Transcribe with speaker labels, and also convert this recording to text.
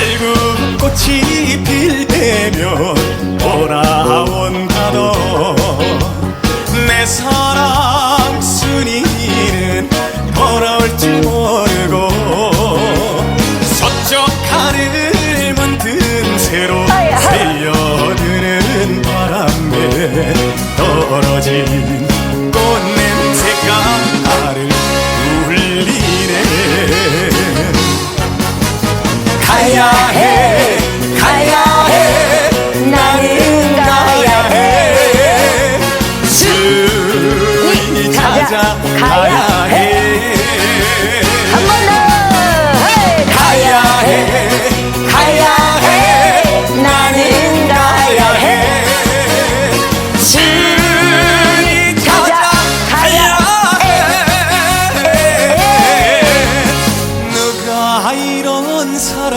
Speaker 1: 살구 꽃이 필 때면 돌아온다 너내 사랑 순이는 돌아올 줄 모르고 서쪽 하늘 문틈 새로 새어드는 바람에 떨어진 가야 해. 가야 해. 나는 가야 해. 스윗 찾아 가야 해 한 번 더. 가야 해. 가야 해. 나는 가야 해. 스윗 찾아 가야 해.
Speaker 2: 누가
Speaker 1: 이런 사람